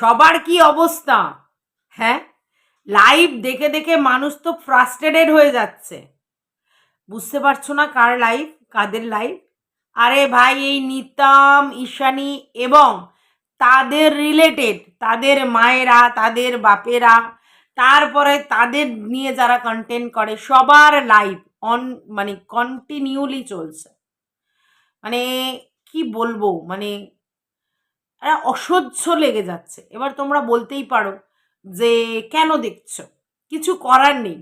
সবার কি অবস্থা? হ্যাঁ? লাইভ দেখে দেখে মানুষ তো ফ্রাস্ট্রেটেড হয়ে যাচ্ছে। বুঝতে পারছ না কার লাইভ কাদের লাইভ আরে ভাই, এই নিতাম, ঈশানী এবং তাদের রিলেটেড তাদের মায়েরা, তাদের বাপেরা, তারপরে তাদের নিয়ে যারা কন্টেন্ট করে, সবার লাইভ অন মানে কন্টিনিউলি চলছে। মানে কি বলব? মানে একটা অসহ্য লেগে যাচ্ছে। এবার তোমরা বলতেই পারো যে, কেন দেখছ? কিছু করার নেই।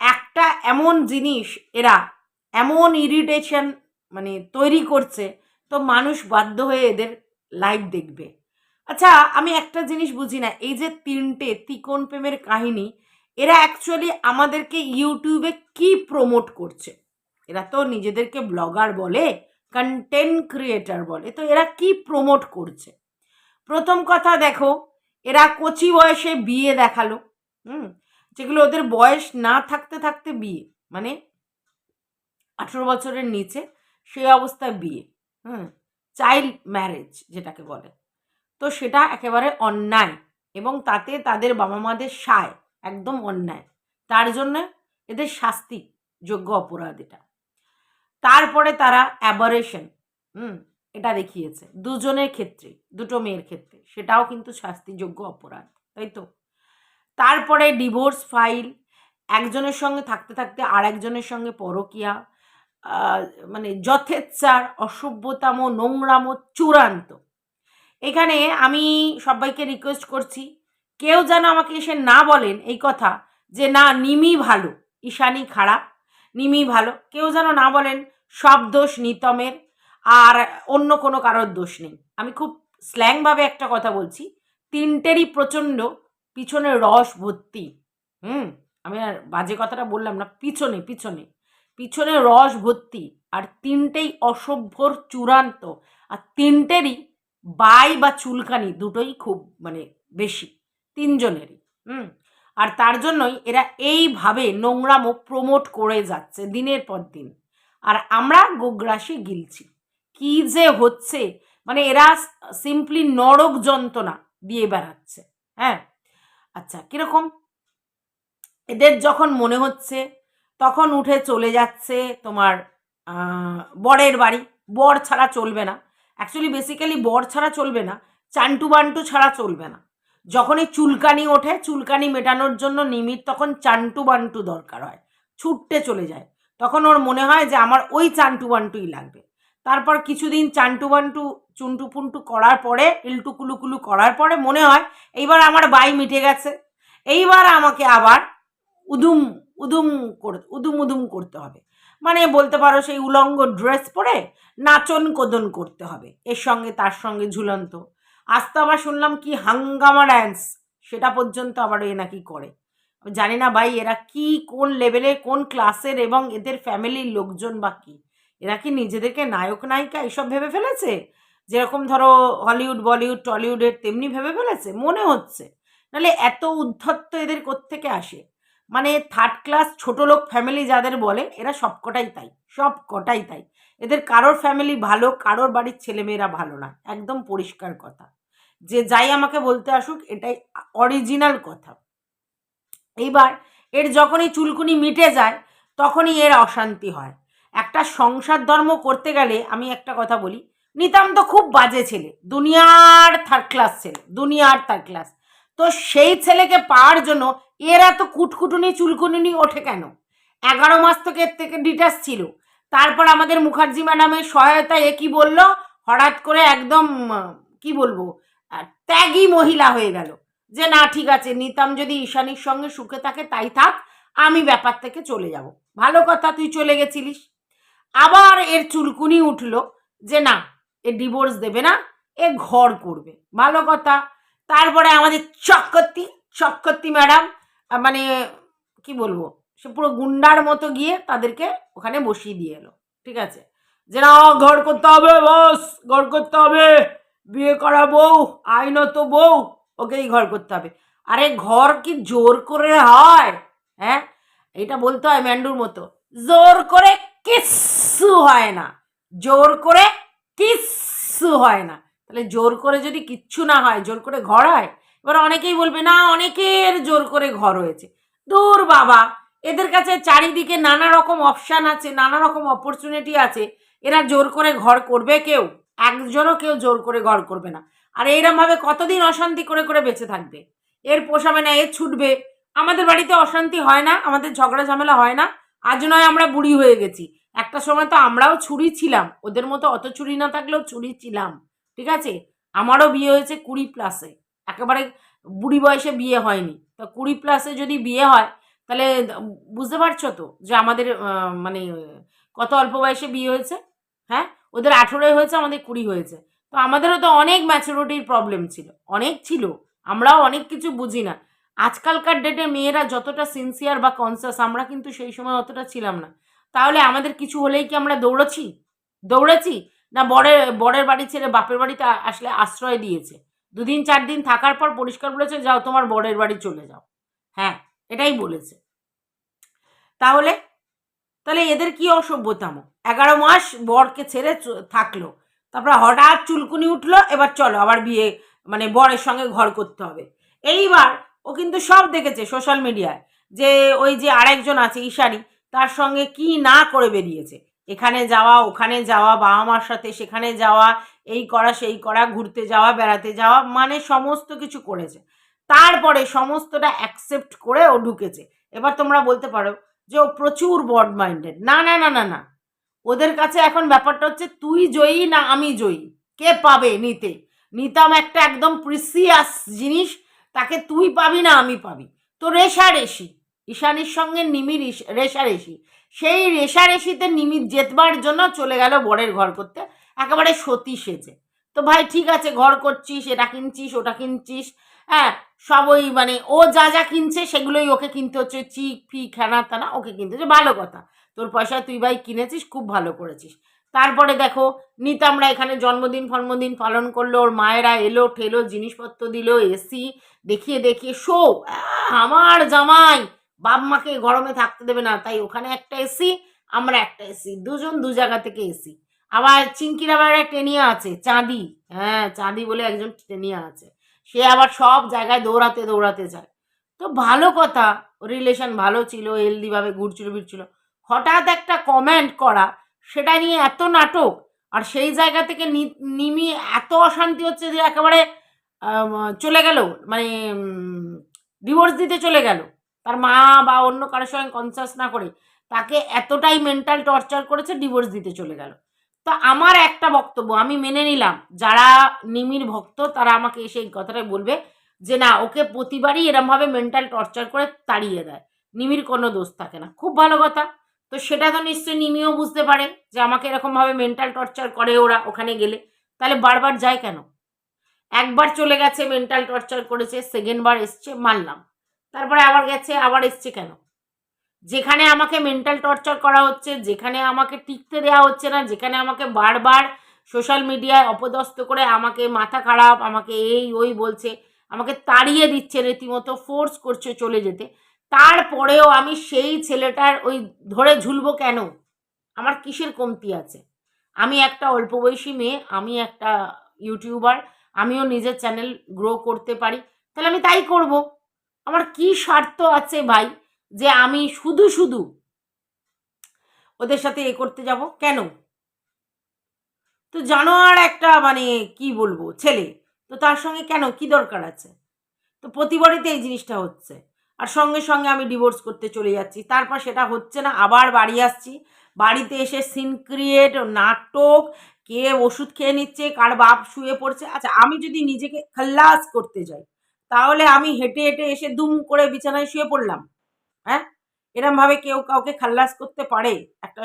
একটা এমন জিনিস এরা এমন ইরিটেশন মানে তৈরি করছে, তো মানুষ বাধ্য হয়ে এদের লাইভ দেখবে। আচ্ছা আমি একটা জিনিস বুঝি না, এই যে তিনটে তিকোন প্রেমের কাহিনী, এরা অ্যাকচুয়ালি আমাদেরকে ইউটিউবে কি প্রমোট করছে? এরা তো নিজেদেরকে ব্লগার বলে কন্টেন্ট ক্রিয়েটার বলে, তো এরা কি প্রমোট করছে? প্রথম কথা দেখো, এরা কচি বয়সে বিয়ে দেখাল, হুম? যেগুলো ওদের বয়স না থাকতে থাকতে বিয়ে মানে আঠেরো বছরের নিচে সেই অবস্থায় বিয়ে, হুম? চাইল্ড ম্যারেজ যেটাকে বলে। তো সেটা একেবারে অন্যায় এবং তাতে তাদের বাবা মাদের সায়, একদম অন্যায়। তার জন্য এদের শাস্তি, যোগ্য অপরাধ এটা। তারপরে তারা অ্যাবারেশন হুম? এটা দেখিয়েছে। দুজনের ক্ষেত্রে, দুটো মেয়ের ক্ষেত্রে। সেটাও কিন্তু শাস্তিযোগ্য অপরাধ, তাই তো? তারপরে ডিভোর্স ফাইল, একজনের সঙ্গে থাকতে থাকতে আর একজনের সঙ্গে পরকিয়া মানে যথেচ্ছার, অসভ্যতাম, নোংরাম, চূড়ান্ত। এখানে আমি সবাইকে রিকোয়েস্ট করছি, কেউ যেন আমাকে এসে না বলেন এই কথা যে, না, নিমি ভালো, ঈশানী খারাপ নিমি ভালো। কেউ যেন না বলেন, সব দোষ নিতমের আর অন্য কোনো কারোর দোষ নেই। আমি খুব স্ল্যাংভাবে একটা কথা বলছি, তিনটেরই প্রচণ্ড পিছনে রস ভর্তি। হুম? আমি আর বাজে কথাটা বললাম না, পিছনে পিছনে। পিছনে রস ভর্তি, আর তিনটেই অসভ্যর চূড়ান্ত। আর তিনটেরই বাই বা চুলকানি দুটোই খুব মানে বেশি, তিনজনেরই। হুম? আর তার জন্যই এরা এইভাবে নোংরামো প্রমোট করে যাচ্ছে দিনের পর দিন। আর আমরা গোগ্রাসে গিলছি। কি যে হচ্ছে? মানে এরা সিম্পলি নরক যন্ত্রণা দিয়ে বেড়াচ্ছে হ্যাঁ? আচ্ছা কীরকম? এদের যখন মনে হচ্ছে, তখন উঠে চলে যাচ্ছে তোমার বরের বাড়ি। বর ছাড়া চলবে না। অ্যাকচুয়ালি বেসিক্যালি বর ছাড়া চলবে না, চান্টু বান্টু ছাড়া চলবে না। যখনই চুলকানি ওঠে, চুলকানি মেটানোর জন্য নিমিত তখন চান্টু বান্টু দরকার হয়। ছুটতে চলে যায়। তখন ওর মনে হয় যে আমার ওই চান্টু বান্টুই লাগবে। তারপর কিছুদিন চান্টু বান্টু, চুন্টু পুন্টু করার পরে, ইলটু কুলুকুলু করার পরে মনে হয় এইবার আমার বাই মিটে গেছে। এইবার আমাকে আবার উদুম উদুম করে, উদুম উদুম করতে হবে। মানে বলতে পারো সেই উলঙ্গ ড্রেস পরে নাচন কোদন করতে হবে, এর সঙ্গে তার সঙ্গে ঝুলন্ত। আজ তো আবার শুনলাম কি হাঙ্গামা ড্যান্স সেটা পর্যন্ত আবার এ নাকি করে। জানি না ভাই, এরা কি, কোন লেভেলের কোন ক্লাসের এবং এদের ফ্যামিলির লোকজন বা কি। এরা কি নিজেদেরকে নায়ক, নায়িকা এসব ভেবে ফেলেছে? যেরকম ধরো হলিউড, বলিউড, টলিউডের তেমনি ভেবে ফেলেছে? মনে হচ্ছে। নাহলে এত উদ্ধত্ত এদের কোত্থেকে আসে? মানে থার্ড ক্লাস ছোট লোক ফ্যামিলি যাদের বলে, এরা সবকটাই তাই সব কটাই তাই। এদের কারোর ফ্যামিলি ভালো, কারোর বাড়ির ছেলেমেয়েরা ভালো না। একদম পরিষ্কার কথা। যে যাই আমাকে বলতে আসুক, এটাই অরিজিনাল কথা। এইবার এর যখনই চুলকুনি মিটে যায়, তখনই এর অশান্তি হয়। একটা সংসার ধর্ম করতে গেলে আমি একটা কথা বলি নিতান্ত খুব বাজে ছেলে, দুনিয়ার থার্ড ক্লাস ছেলে, দুনিয়ার থার্ড ক্লাস তো সেই ছেলেকে পাওয়ার জন্য এর এত কুটকুটুনি চুলকুনি ওঠে কেন? এগারো মাস থেকে এর থেকে ডিটাস ছিল। তারপর আমাদের মুখার্জি ম্যাডামের সহায়তায় এ কি বলল? হঠাৎ করে একদম, কি বলব ত্যাগী মহিলা হয়ে গেল। যে না, ঠিক আছে, নিতাম যদি ঈশানীর সঙ্গে সুখে থাকে, তাই থাক, আমি ব্যাপার থেকে চলে যাব। ভালো কথা, তুই চলে গেছিলিস। আবার এর চুলকুনি উঠল যে না, এ ডিভোর্স দেবে না, এ ঘর করবে। ভালো কথা। তারপরে আমাদের চক্কর্তি চক্কর্তি ম্যাডাম মানে কি বলব, সে পুরো গুন্ডার মতো গিয়ে তাদেরকে ওখানে বসিয়ে দিয়ে এলো। ঠিক আছে? যে না, ঘর করতে হবে, বস, ঘর করতে হবে। বিয়ে করা বউ, আইনত বউ, ওকেই ঘর করতে হবে। আরে, ঘর কি জোর করে হয়? হ্যাঁ? এটা বলতে হয় ম্যান্ডুর মতো। জোর করে কিচ্ছু হয় না। জোর করে কিচ্ছু হয় না। তাহলে জোর করে যদি কিচ্ছু না হয়, জোর করে ঘর হয়, এবার অনেকেই বলবে, না, অনেকের জোর করে ঘর হয়েছে। দূর বাবা, এদের কাছে চারিদিকে নানা রকম অপশান আছে, নানা রকম অপরচুনিটি আছে। এরা জোর করে ঘর করবে কেউ? একজনও কেউ জোর করে ঘর করবে না। আর এইরমভাবে কতদিন অশান্তি করে করে বেঁচে থাকবে? এর পোষাবে না এর ছুটবে। আমাদের বাড়িতে অশান্তি হয় না, আমাদের ঝগড়া ঝামেলা হয় না। আজ নয় আমরা বুড়ি হয়ে গেছি। একটা সময় তো আমরাও ছুরি ছিলাম। ওদের মতো অত ছুরি না থাকলেও ছুরি ছিলাম। ঠিক আছে? আমারও বিয়ে হয়েছে কুড়ি প্লাসে একেবারে বুড়ি বয়সে বিয়ে হয়নি। তো কুড়ি প্লাসে যদি বিয়ে হয়, তাহলে বুঝতে পারছ তো যে আমাদের মানে কত অল্প বয়সে বিয়ে হয়েছে? হ্যাঁ? ওদের আঠেরোয় হয়েছে, আমাদের কুড়ি হয়েছে। তো আমাদেরও তো অনেক ম্যাচুরিটির প্রবলেম ছিল। অনেক ছিল। আমরাও অনেক কিছু বুঝি না আজকালকার ডেটে মেয়েরা যতটা সিনসিয়ার বা কনসাস আমরা কিন্তু সেই সময় অতটা ছিলাম না। তাহলে আমাদের কিছু হলেই কি আমরা দৌড়াচ্ছি দৌড়েছি? না বরের বরের বাড়ি ছেড়ে বাপের বাড়িতে আসলে আশ্রয় দিয়েছে? দুদিন, চার দিন থাকার পর পরিষ্কার বলেছে, যাও তোমার বরের বাড়ি চলে যাও। হ্যাঁ এটাই বলেছে। তাহলে তাহলে এদের কি অসভ্যতাম এগারো মাস বরকে ছেড়ে থাকল। তারপর হঠাৎ চুলকুনি উঠল, এবার চলো আবার বিয়ে মানে বরের সঙ্গে ঘর করতে হবে। এইবার ও কিন্তু সব দেখেছে সোশ্যাল মিডিয়ায় যে ওই যে আরেকজন আছে, ঈশানী, তার সঙ্গে কি না করে বেরিয়েছে। এখানে যাওয়া, ওখানে যাওয়া, বাবা মার সাথে সেখানে যাওয়া, এই করা, সেই করা, ঘুরতে যাওয়া, বেড়াতে যাওয়া মানে সমস্ত কিছু করেছে। তারপরে সমস্তটা অ্যাকসেপ্ট করে ও ঢুকেছে। এবার তোমরা বলতে পারো যে ও প্রচুর বড মাইন্ডেড না না না না না। ওদের কাছে এখন ব্যাপারটা হচ্ছে তুই জয়ী না আমি জয়ী? কে পাবে নিতে? নিতাম একটা একদম প্রিসিয়াস জিনিস তাকে তুই পাবি না আমি পাবি। তো রেশারেশি ঈশানীর সঙ্গে নিমির রেশারেশি সেই রেশারেশিতে নিমির জেতবার জন্য চলে গেল বরের ঘর করতে। একেবারে সতী সেজে। তো ভাই ঠিক আছে, ঘর করছিস, এটা কিনছিস, ওটা কিনছিস হ্যাঁ সব ওই মানে ও যা যা কিনছে সেগুলোই ওকে কিনতে হচ্ছে, চিক ফি খেনা তানা ওকে কিনতে হচ্ছে, ভালো কথা। তোর পয়সায় তুই ভাই কিনেছিস, খুব ভালো করেছিস। তারপরে দেখো, নিতামরা এখানে জন্মদিন ফন্মদিন পালন করল, ওর মায়েরা এলো, ঠেলো, জিনিসপত্র দিল, এসি দেখিয়ে দেখিয়ে শো আমার জামাই বাপ মাকে গরমে থাকতে দেবে না, তাই ওখানে একটা এসি আমরা একটা এসি দুজন দু জায়গা থেকে এসি আবার চিঙ্কির আবার একটা টেনিয়া আছে, চাঁদি। হ্যাঁ চাঁদি বলে একজন টেনিয়া আছে। সে আবার সব জায়গায় দৌড়াতে দৌড়াতে যায়। তো ভালো কথা রিলেশন ভালো ছিল হেলদিভাবে ঘুরছিল, ফিরছিল। হঠাৎ একটা কমেন্ট করা, সেটা নিয়ে এত নাটক, আর সেই জায়গা থেকে নিমি এত অশান্তি হচ্ছে যে একেবারে চলে গেল মানে ডিভোর্স দিতে চলে গেল। তার মা বা অন্য কারোর সঙ্গে কনসাস না করে তাকে এতটাই মেন্টাল টর্চার করেছে ডিভোর্স দিতে চলে গেল। তো আমার একটা বক্তব্য আমি মেনে নিলাম, যারা নিমির ভক্ত তারা আমাকে এসে এই কথাটাই বলবে যে, না, ওকে প্রতিবারই এরমভাবে মেন্টাল টর্চার করে তাড়িয়ে দেয়। নিমির কোনো দোষ থাকে না। খুব ভালো কথা। তো সেটা তো নিশ্চয়ই নিমিও বুঝতে পারে যে, আমাকে এরকমভাবে মেন্টাল টর্চার করে ওরা ওখানে গেলে। তাহলে বারবার যায় কেন? একবার চলে গেছে মেন্টাল টর্চার করেছে সেকেন্ড বার এসছে মানলাম তারপরে আবার গেছে, আবার এসছে কেন? যেখানে আমাকে মেন্টাল টর্চার করা হচ্ছে, যেখানে আমাকে টিকতে দেওয়া হচ্ছে না, যেখানে আমাকে বারবার সোশ্যাল মিডিয়ায় অপদস্থ করে আমাকে মাথা খারাপ, আমাকে এই, ওই বলছে, আমাকে তাড়িয়ে দিচ্ছে, রীতিমতো ফোর্স করছে চলে যেতে, তারপরেও আমি সেই ছেলেটার ওই ধরে ঝুলবো কেন? আমার কিসের কমতি আছে? আমি একটা অল্প বয়সী মেয়ে, আমি একটা ইউটিউবার আমিও নিজের চ্যানেল গ্রো করতে পারি। তাহলে আমি তাই করব। আমার কি স্বার্থ আছে ভাই, যে আমি শুধু শুধু ওদের সাথে এ করতে যাব? কেন? তো জানো আর একটা মানে কি বলব, ছেলে, তো তার সঙ্গে কেন? কি দরকার আছে? তো প্রতিবারইতে এই জিনিসটা হচ্ছে। আর সঙ্গে সঙ্গে আমি ডিভোর্স করতে চলে যাচ্ছি। তারপর সেটা হচ্ছে না, আবার বাড়ি আসছি। বাড়িতে এসে সিন ক্রিয়েট নাটক কে ওষুধ খেয়ে নিচ্ছে, কার বাপ শুয়ে পড়ছে। আচ্ছা আমি যদি নিজেকে খাল্লাস করতে যাই, তাহলে আমি হেঁটে হেঁটে এসে দুম করে বিছানায় শুয়ে পড়লাম। হ্যাঁ? এরমভাবে কেউ কাউকে খাল্লাস করতে পারে? একটা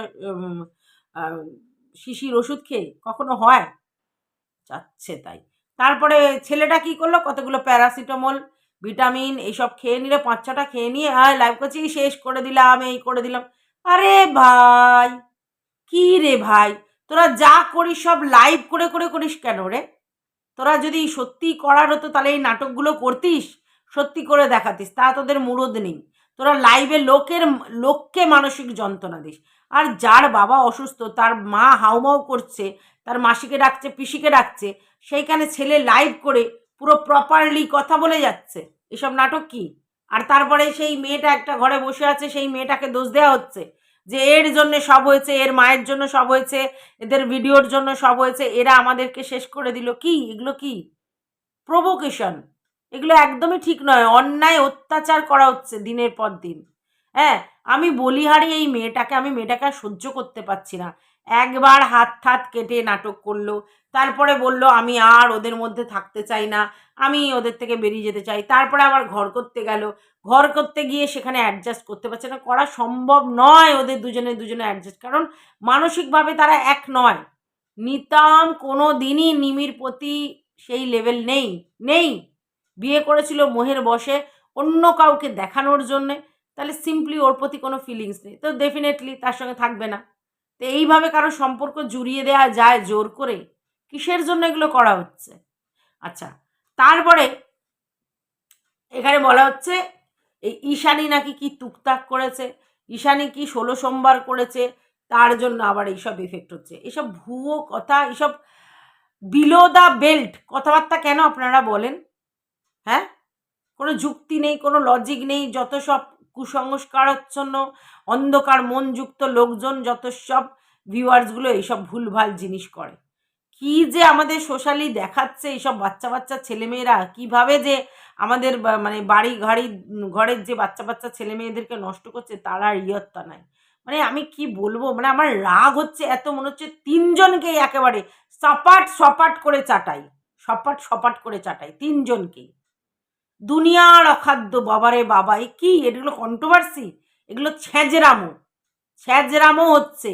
শিশির ওষুধ খেয়ে? কখনো হয়? যাচ্ছে তাই। তারপরে ছেলেটা কি করল? কতগুলো প্যারাসিটামল, ভিটামিন এইসব খেয়ে নিলে, পাঁচ ছটা খেয়ে নিয়ে হ্যাঁ লাইভ করছি, শেষ করে দিলাম, এই করে দিলাম। আরে ভাই! কি রে ভাই? তোরা যা করিস সব লাইভ করে করে করিস কেন রে? তোরা যদি সত্যি করার হতো তাহলে এই নাটকগুলো করতিস? সত্যি করে দেখাতিস, তা তোদের মুরদ নেই। তোরা লাইভে লোকের, লোককে মানসিক যন্ত্রণা দিস। আর যার বাবা অসুস্থ, তার মা হাউমাউ করছে, তার মাসিকে ডাকছে, পিসিকে ডাকছে, সেইখানে ছেলে লাইভ করে পুরো প্রপারলি কথা বলে যাচ্ছে। এসব নাটক কি? আর তারপরে সেই মেয়েটা একটা ঘরে বসে আছে, সেই মেয়েটাকে দোষ দেওয়া হচ্ছে। যে এর জন্য সব হয়েছে, এর মায়ের জন্য সব হয়েছে, এদের ভিডিওর জন্য সব হয়েছে, এরা আমাদেরকে শেষ করে দিল। কি? এগুলো কি? প্রভোকেশন এগুলো একদমই ঠিক নয়। অন্যায় অত্যাচার করা হচ্ছে দিনের পর দিন। হ্যাঁ আমি বলিহারি এই মেয়েটাকে, আমি মেয়েটাকে সহ্য করতে পারছি না। একবার হাত থাত কেটে নাটক করল। তারপরে বলল, আমি আর ওদের মধ্যে থাকতে চাই না। আমি ওদের থেকে বেরিয়ে যেতে চাই। তারপরে আবার ঘর করতে গেল। ঘর করতে গিয়ে সেখানে অ্যাডজাস্ট করতে পারছে না। করা সম্ভব নয় ওদের দুজনে দুজনে অ্যাডজাস্ট কারণ মানসিকভাবে তারা এক নয়। নিতাম কোনো দিনই নিমির প্রতি সেই লেভেল নেই নেই। বিয়ে করেছিল মোহের বসে অন্য কাউকে দেখানোর জন্যে। তাহলে সিম্পলি ওর প্রতি কোনো ফিলিংস নেই। তো ডেফিনেটলি তার সঙ্গে থাকবে না। তো এইভাবে কারও সম্পর্ক জুড়িয়ে দেওয়া যায় জোর করে? কিসের জন্য এগুলো করা হচ্ছে? আচ্ছা তারপরে এখানে বলা হচ্ছে, এই ঈশানী নাকি কি তুকতাক করেছে? ঈশানী কি ষোলো সোমবার করেছে? তার জন্য আবার এইসব এফেক্ট হচ্ছে। এসব ভুয়ো কথা, এসব বিলো দ্য বেল্ট কথাবার্তা কেন আপনারা বলেন? হ্যাঁ? কোনো যুক্তি নেই, কোনো লজিক নেই, যত সব কুসংস্কারাচ্ছন্ন অন্ধকার মনযুক্ত লোকজন যত সব ভিউয়ার্সগুলো এইসব ভুলভাল জিনিস করে। কি যে আমাদের সোশ্যালি দেখাচ্ছে এইসব বাচ্চা বাচ্চা ছেলেমেয়েরা, কীভাবে যে আমাদের মানে বাড়ি ঘাড়ি, ঘরের যে বাচ্চা বাচ্চা ছেলে মেয়েদেরকে নষ্ট করছে তার আর ইয়ত্তা নাই। মানে আমি কি বলব? মানে আমার রাগ হচ্ছে এত, মনে হচ্ছে তিনজনকেই একেবারে সপাট সপাট করে চাটাই। সপাট সপাট করে চাটাই তিনজনকেই দুনিয়ার অখাদ্য বাবারে বাবা কি? এগুলো কন্ট্রোভার্সি এগুলো ছ্যাঁজরামো ছ্যাঁজরামো হচ্ছে।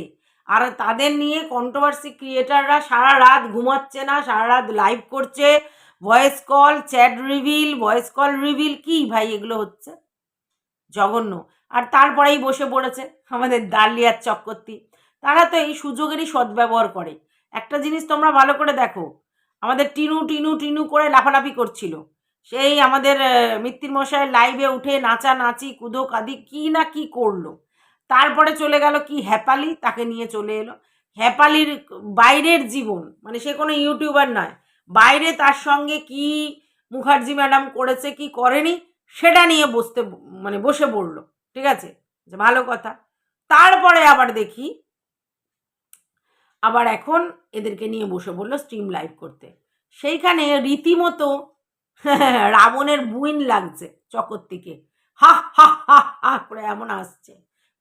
আর তাদের নিয়ে কন্ট্রোভার্সি ক্রিয়েটাররা সারা রাত ঘুমাচ্ছে না সারা রাত লাইভ করছে। Voice call chat reveal voice call reveal কি ভাই এগুলো হচ্ছে? জঘন্য। আর তারপরেই বসে পড়েছে আমাদের দালিয়ার চক্করতি তারা তো এই সুযোগেরই সদ্ব্যবহার করে। একটা জিনিস তোমরা ভালো করে দেখো। আমাদের টিনু টিনু টিনু করে লাফালাফি করছিল। সেই আমাদের মিত্তির মশাই লাইভে উঠে নাচা নাচি কুদো কাদি কি না কি করল। তারপরে চলে গেল কি হ্যাপালি তাকে নিয়ে চলে এলো। হ্যাপালির বাইরের জীবন মানে সে কোনো ইউটিউবার নয়, বাইরে তার সঙ্গে কি মুখার্জি ম্যাডাম করেছে, কি করেনি, সেটা নিয়ে বসতে মানে বসে পড়ল, ঠিক আছে? যে ভালো কথা। তারপরে আবার দেখি, আবার এখন এদেরকে নিয়ে বসে পড়ল স্ট্রিম লাইভ করতে। সেইখানে রীতিমতো রাবণের বুইন লাগছে চকর্তিকে হা হা হা হা করে এমন আসছে।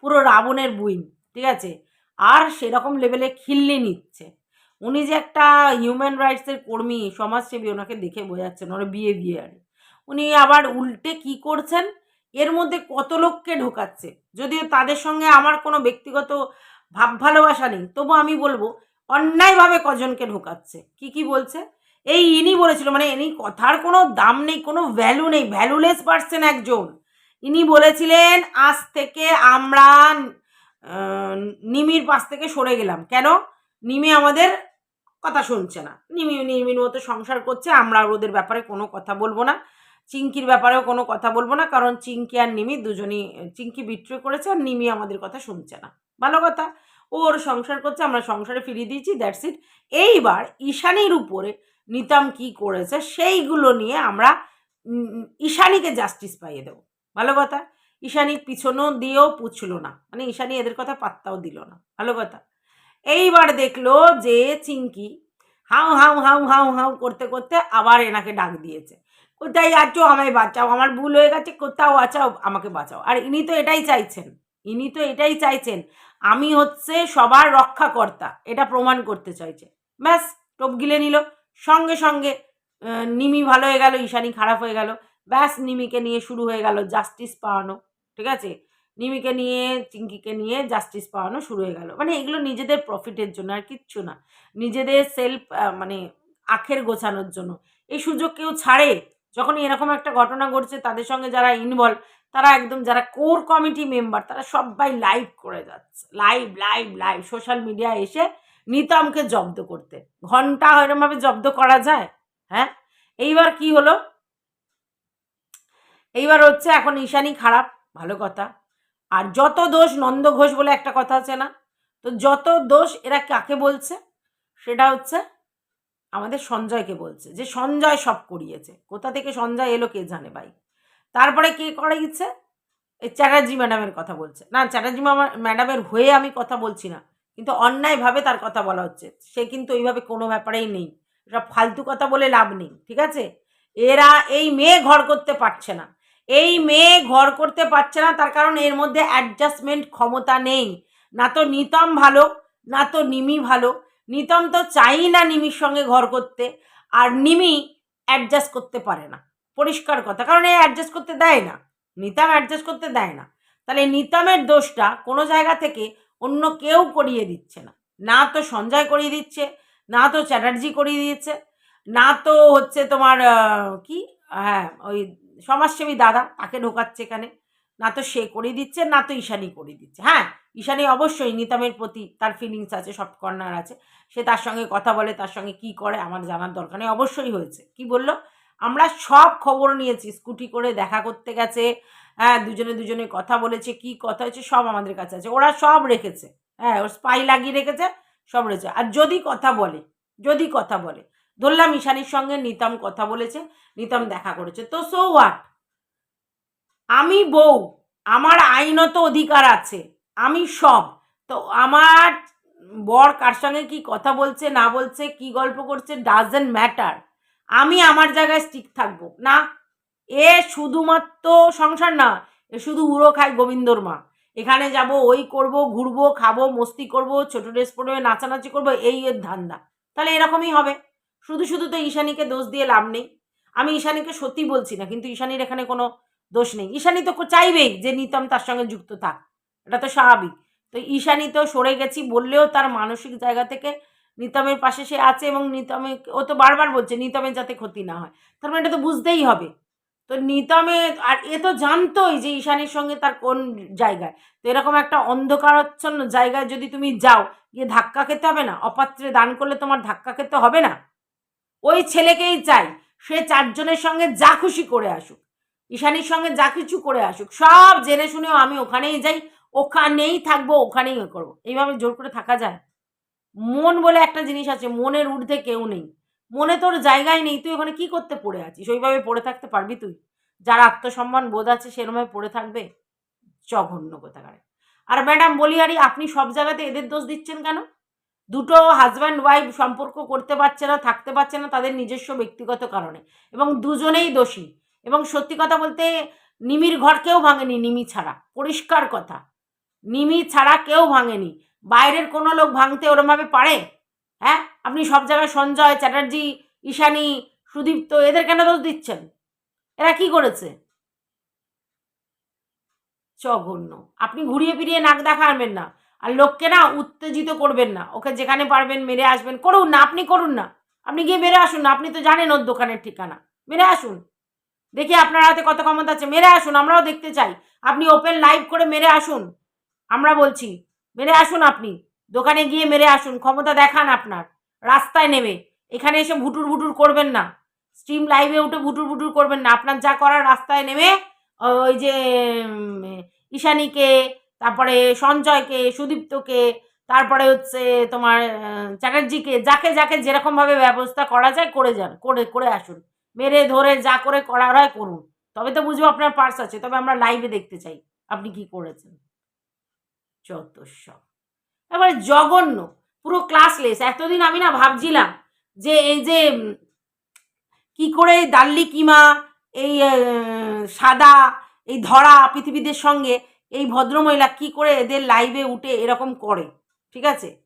পুরো রাবণের বুইন, ঠিক আছে? আর সেরকম লেভেলে খিল্লি নিচ্ছে। উনি যে একটা হিউম্যান রাইটসের কর্মী, সমাজসেবী, ওনাকে দেখে বোঝাচ্ছেন, ওনার বিহেভিয়ার উনি আবার উল্টে কি করছেন? এর মধ্যে কত লোককে ঢোকাচ্ছে? যদিও তাদের সঙ্গে আমার কোনো ব্যক্তিগত ভাব ভালোবাসা নেই, তবু আমি বলব, অন্যায়ভাবে কজনকে ঢোকাচ্ছে। কি কি বলছে? এই ইনি বলেছিল মানে ইনি কথার কোনো দাম নেই, কোনো ভ্যালু নেই ভ্যালুলেস পার্সন একজন। ইনি বলেছিলেন, আজ থেকে আমরা নিমির পাশ থেকে সরে গেলাম। কেন? নিমি আমাদের কথা শুনছে না। নিমি নিমির মতো সংসার করছে, আমরা ওদের ব্যাপারে কোনো কথা বলব না। চিঙ্কির ব্যাপারেও কোনো কথা বলব না, কারণ চিঙ্কি আর নিমি দুজনই, চিঙ্কি বিট্রয় করেছে আর নিমি আমাদের কথা শুনছে না। ভালো কথা। ওর সংসার করছে, আমরা সংসারে ফিরিয়ে দিয়েছি দ্যাটস ইট এইবার ঈশানীর উপরে নিতাম কি করেছে, সেইগুলো নিয়ে আমরা ঈশানীকে জাস্টিস পাইয়ে দেবো। ভালো কথা? ঈশানী পিছনও দিয়েও পুছলো না। মানে ঈশানী এদের কথা পাত্তাও দিল না। ভালো কথা? এইবার দেখল যে চিঙ্কি হাউ হাউ হাউ হাউ হাউ করতে করতে আবার এনাকে ডাক দিয়েছে। কোথায় আছো আমায় বাঁচাও। আমার ভুল হয়ে গেছে। কোথাও আচাও আমাকে বাঁচাও। আর ইনি তো এটাই চাইছেন। ইনি তো এটাই চাইছেন। আমি হচ্ছে সবার রক্ষাকর্তা। এটা প্রমাণ করতে চাইছে। ব্যাস টোপ গিলে নিল। সঙ্গে সঙ্গে নিমি ভালো হয়ে গেল, ঈশানী খারাপ হয়ে গেল। ব্যাস, নিমিকে নিয়ে শুরু হয়ে গেল জাস্টিস পাওয়ানো, ঠিক আছে? নিমিকে নিয়ে, চিঙ্কিকে নিয়ে জাস্টিস পাওয়ানো শুরু হয়ে গেল। মানে এগুলো নিজেদের প্রফিটের জন্য আর কিচ্ছু না। নিজেদের সেলফ মানে আখের গোছানোর জন্য। এই সুযোগ কেউ ছাড়ে। যখন এরকম একটা ঘটনা ঘটছে, তাদের সঙ্গে যারা ইনভলভ তারা একদম যারা কোর কমিটি মেম্বার তারা সবাই লাইভ করে যাচ্ছে। লাইভ লাইভ লাইভ সোশ্যাল মিডিয়ায় এসে নিতামকে জব্দ করতে। ঘণ্টা এরমভাবে জব্দ করা যায়? হ্যাঁ? এইবার কি হলো? এইবার হচ্ছে এখন ঈশানী খারাপ, ভালো কথা। আর যত দোষ নন্দ ঘোষ বলে একটা কথা আছে না? তো যত দোষ এরা কাকে বলছে? সেটা হচ্ছে আমাদের সঞ্জয়কে বলছে। যে সঞ্জয় সব করিয়েছে। কোথা থেকে সঞ্জয় এলো কে জানে ভাই? তারপরে কে করাইছে? এই চ্যাটার্জি ম্যাডামের কথা বলছে। না, চ্যাটার্জি ম্যাডামের হয়ে আমি কথা বলছি না। কিন্তু অন্যায়ভাবে তার কথা বলা হচ্ছে। সে কিন্তু ওইভাবে কোনো ব্যাপারেই নেই। এটা ফালতু কথা বলে লাভ নেই, ঠিক আছে? এরা এই মেয়ে ঘর করতে পারছে না। এই মেয়ে ঘর করতে পারছে না, তার কারণ এর মধ্যে অ্যাডজাস্টমেন্ট ক্ষমতা নেই। না তো নিতম ভালো, না তো নিমি ভালো। নিতম তো চাই না নিমির সঙ্গে ঘর করতে, আর নিমি অ্যাডজাস্ট করতে পারে না। পরিষ্কার কথা, কারণ এ অ্যাডজাস্ট করতে দেয় না। নিতাম অ্যাডজাস্ট করতে দেয় না। তাহলে নিতামের দোষটা কোনো জায়গা থেকে অন্য কেউ করিয়ে দিচ্ছে না। না তো সঞ্জয় করিয়ে দিচ্ছে, না তো চ্যাটার্জি করিয়ে দিচ্ছে না তো হচ্ছে তোমার কি? হ্যাঁ ওই সমাজসেবী দাদা তাকে ঢোকাচ্ছে এখানে। না তো সে করিয়ে দিচ্ছে, না তো ঈশানি করিয়ে দিচ্ছে। হ্যাঁ ঈশানি অবশ্যই নিতামের প্রতি তার ফিলিংস আছে সফট কর্নার আছে। সে তার সঙ্গে কথা বলে, তার সঙ্গে কি করে আমার জানার দরকার নেই। অবশ্যই হয়েছে। কি বলল? আমরা সব খবর নিয়েছি, স্কুটি করে দেখা করতে গেছে হ্যাঁ দুজনে দুজনে কথা বলেছে, কি কথা হয়েছে, সব আমাদের কাছে আছে। ওরা সব রেখেছে। হ্যাঁ ওর স্পাই লাগিয়ে রেখেছে, সব রয়েছে আর যদি কথা বলে, যদি কথা বলে, ধরলাম ঈশানির সঙ্গে নিতাম কথা বলেছে, নিতাম দেখা করেছে, তো সো হোয়াট আমি বউ, আমার আইনত অধিকার আছে, আমি সব। তো আমার বর কার সঙ্গে কি কথা বলছে, না বলছে, কি গল্প করছে ডাজেন্ট ম্যাটার আমি আমার জায়গায় স্টিক থাকব। না এ শুধুমাত্র সংসার না, এ শুধু উড়ো খায় গোবিন্দর মা। এখানে যাব, ওই করব, ঘুরবো, খাব, মস্তি করব, ছোট ড্রেস পরবে, নাচানাচি করব, এই এর ধান্দা। তাহলে এরকমই হবে। শুধু শুধু তো ঈশানীকে দোষ দিয়ে লাভ নেই। আমি ঈশানীকে সত্যি বলছি না, কিন্তু ঈশানীর এখানে কোনো দোষ নেই। ঈশানী তো চাইবেই যে নিতম তার সঙ্গে যুক্ত থাক। এটা তো স্বাভাবিক। তো ঈশানী তো সরে গেছি বললেও তার মানসিক জায়গা থেকে নিতমের পাশে সে আছে এবং নিতমে, ও তো বারবার বলছে নিতমের যাতে ক্ষতি না হয়। তার মানে এটা তো বুঝতেই হবে। তো নিতমে, আর এ তো জানতোই যে ঈশানীর সঙ্গে তার কোন জায়গায়। তো এরকম একটা অন্ধকারাচ্ছন্ন জায়গায় যদি তুমি যাও, গিয়ে ধাক্কা খেতে হবে না? অপাত্রে দান করলে তোমার ধাক্কা খেতে হবে না? ওই ছেলেকেই চাই। সে চারজনের সঙ্গে যা খুশি করে আসুক। ঈশানীর সঙ্গে যা কিছু করে আসুক। সব জেনে শুনেও আমি ওখানেই যাই। ওখানেই থাকব, ওখানেই করব। এইভাবে জোর করে থাকা যায়? মন বলে একটা জিনিস আছে, মনের ঊর্ধ্বে কেউ নেই। মনে তোর জায়গায় নেই, তুই ওখানে কি করতে পড়ে আছিস? ওইভাবে পড়ে থাকতে পারবি তুই? যার আত্মসম্মান বোধ আছে সেরমভাবে পড়ে থাকবে? জঘন্য কোথাকারে। আর ম্যাডাম বলি আরে আপনি সব জায়গাতে এদের দোষ দিচ্ছেন কেন? দুটো হাজব্যান্ড ওয়াইফ সম্পর্ক করতে পারছে না, থাকতে পারছে না তাদের নিজস্ব ব্যক্তিগত কারণে এবং দুজনেই দোষী। এবং সত্যি কথা বলতে, নিমির ঘর কেউ ভাঙেনি, নিমি ছাড়া। পরিষ্কার কথা। নিমি ছাড়া কেউ ভাঙেনি। বাইরের কোনো লোক ভাঙতে ওরমভাবে পারে? হ্যাঁ? আপনি সব জায়গায় সঞ্জয়, চ্যাটার্জি, ঈশানী সুদীপ্ত এদের কেন দোষ দিচ্ছেন? এরা কি করেছে? জঘন্য। আপনি ঘুরিয়ে ফিরিয়ে নাক দেখাবেন না। আর লোককে না উত্তেজিত করবেন না। ওকে যেখানে পারবেন মেরে আসবেন। করুন না, আপনি করুন না। আপনি গিয়ে মেরে আসুন না। আপনি তো জানেন ওর দোকানের ঠিকানা। মেরে আসুন। দেখি আপনার হাতে কত ক্ষমতা আছে। মেরে আসুন, আমরাও দেখতে চাই। আপনি ওপেন লাইভ করে মেরে আসুন। আমরা বলছি, মেরে আসুন আপনি। দোকানে গিয়ে মেরে আসুন। ক্ষমতা দেখান আপনার। রাস্তায় নেমে। এখানে এসে ভুটুর ভুটুর করবেন না। স্ট্রিম লাইভে উঠে ভুটুর ভুটুর করবেন না। আপনার যা করার রাস্তায় নেমে ওই যে ঈশানীকে, তারপরে সঞ্জয়কে, সুদীপ্তকে, তারপরে হচ্ছে তোমার চ্যাটার্জিকে, যাকে যাকে যেরকমভাবে ব্যবস্থা করা যায় করে যান, করে করে আসুন। মেরে, ধরে, যা করে করার হয় করুন। তবে তো বুঝব আপনার পার্স আছে। তবে আমরা লাইভে দেখতে চাই। আপনি কি করেছেন? সব এবারে জঘন্য। পুরো ক্লাসলেস এতদিন আমি না ভাবছিলাম যে এই যে কি করে দাল্লি কিমা, এই সাদা, এই ধরা পৃথিবীদের সঙ্গে এই ভদ্রমহিলা কি করে এদের লাইভে উঠে এরকম করে, ঠিক আছে?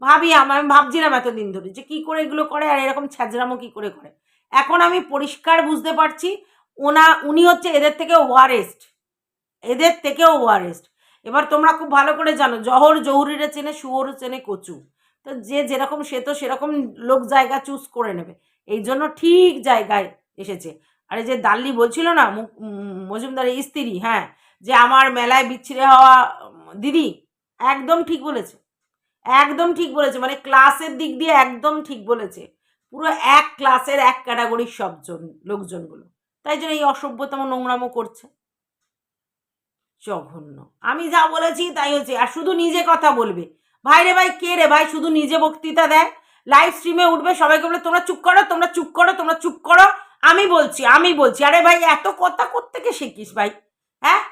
ভাবি, আম- ভাবছিলাম এতদিন ধরে যে কি করে এগুলো করে আর এরকম ছ্যাজরামো কি করে করে। এখন আমি পরিষ্কার বুঝতে পারছি, ওনা, উনি হচ্ছে এদের থেকে ওয়ারেস্ট এদের থেকেও ওয়ারেস্ট এবার তোমরা খুব ভালো করে জানো, জহর জহুরিরে চেনে, শুয়োর চেনে কচু। তো যে যেরকম সে তো সেরকম লোক জায়গা চুজ করে নেবে। এই জন্য ঠিক জায়গায় এসেছে। আর যে দাল্লি বলছিল না মজুমদারের স্ত্রী হ্যাঁ যে আমার মেলায় বিচ্ছিরে হওয়া দিদি, একদম ঠিক বলেছে। একদম ঠিক বলেছে মানে ক্লাসের দিক দিয়ে একদম ঠিক বলেছে। পুরো এক ক্লাসের এক ক্যাটাগরির সবজন লোকজনগুলো। তাই জন্য এই অসভ্যতম নোংরামো করছে। জঘন্য। আমি যা বলেছি তাই হচ্ছে আর শুধু নিজে কথা বলবে। ভাই রে ভাই, কে রে ভাই? শুধু নিজে বক্তৃতা দেয়। লাইভ স্ট্রিমে উঠবে, সবাইকে বলে, তোমরা চুপ করো, তোমরা চুপ করো, তোমরা চুপ করো। আমি বলছি আমি বলছি, আরে ভাই, এত কথা কোত্থেকে শিখিস ভাই? হ্যাঁ?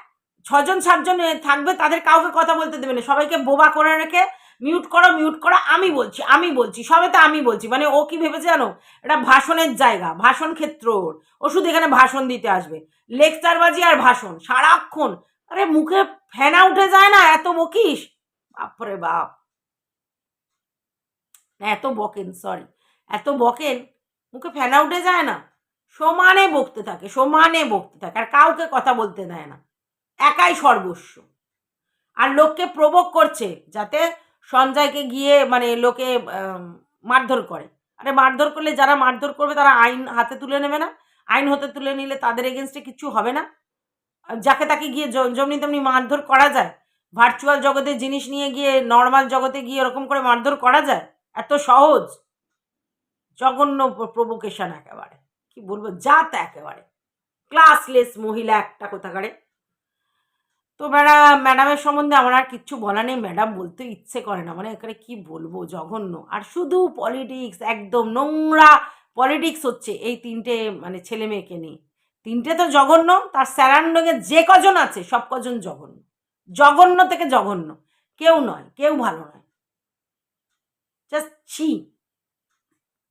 ছজন, সাতজন থাকবে, তাদের কাউকে কথা বলতে দেবে না। সবাইকে বোবা করে রেখে মিউট করো মিউট করো, আমি বলছি আমি বলছি, সবে তো আমি বলছি। মানে ও কি ভেবেছে জানো? এটা ভাষণের জায়গা, ভাষণ ক্ষেত্র ওর। ও শুধু এখানে ভাষণ দিতে আসবে। লেকচারবাজি আর ভাষণ, সারাক্ষণ। আরে মুখে ফেনা উঠে যায় না, এত বকিস? বাপরে বাপ। না, এত বকেন সরি এত বকেন মুখে ফেনা উঠে যায় না। সমানে বকতে থাকে সমানে বকতে থাকে আর কাউকে কথা বলতে দেয় না। একাই সর্বস্ব। আর লোককে প্রবোক করছে যাতে সঞ্জয়কে গিয়ে মানে লোকে মারধর করে। আরে মারধর করলে যারা মারধর করবে তারা আইন হাতে তুলে নেবে না। আইন হাতে তুলে নিলে তাদের এগেনস্টে কিছু হবে না। যাকে তাকে গিয়ে জমনি তেমনি মারধর করা যায় ভার্চুয়াল জগতে জিনিস নিয়ে গিয়ে নর্মাল জগতে গিয়ে এরকম করে মারধর করা যায় এত সহজ? জঘন্য প্রভোকেশন একেবারে। কি বলব? জাত একেবারে। ক্লাসলেস মহিলা একটা কোথাকারে। তো ম্যাডাম ম্যাডামের সম্বন্ধে আমার আর কিচ্ছু বলা নেই। ম্যাডাম বলতে ইচ্ছে করে না। মানে এখানে কি বলব? জঘন্য। আর শুধু পলিটিক্স একদম নোংরা পলিটিক্স হচ্ছে এই তিনটে মানে ছেলে মেয়েকে নিয়ে। তিনটে তো জঘন্য, তার স্যারান্ডঙে যে কজন আছে, সব কজন জঘন্য। জঘন্য থেকে জঘন্য। কেউ নয়, কেউ ভালো নয়। sim.